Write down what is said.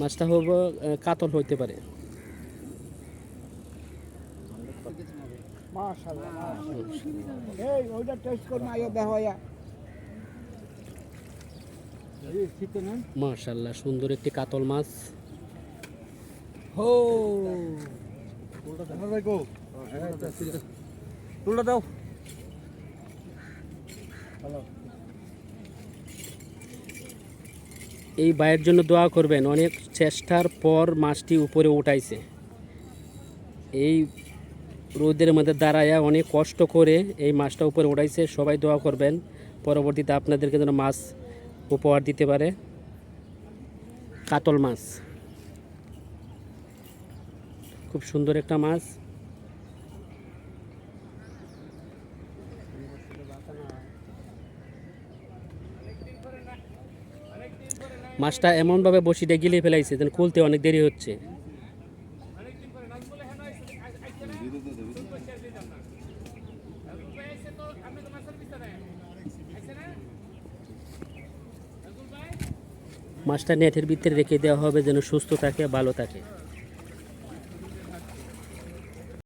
মাছটা হবে কাতল হইতে পারে। মাশাআল্লাহ মাশাআল্লাহ এই ওইটা টেস্ট কর না আয়া দেখো আয়া। সুন্দর একটি কাতল মাছ। হো। তুলটা দাও। এই বাইয়ের জন্য দোয়া করবেন। অনেক চেষ্টার পর মাছটি উপরে উঠাইছে। এই রোদের মধ্যে দাঁড়ায়া অনেক কষ্ট করে এই মাছটা উপরে উঠাইছে। সবাই দোয়া করবেন। পরবর্তীতে আপনাদেরকে যেন মাছ উপহার দিতে পারে। কাতল মাছ। খুব সুন্দর একটা মাছ। মাছটা এমনভাবে বসিটা গিলে ফেলাইছে যেন খুলতে অনেক দেরি হচ্ছে। মাছটা নেটের ভিতরে রেখে দেওয়া হবে যেন সুস্থ থাকে, ভালো থাকে।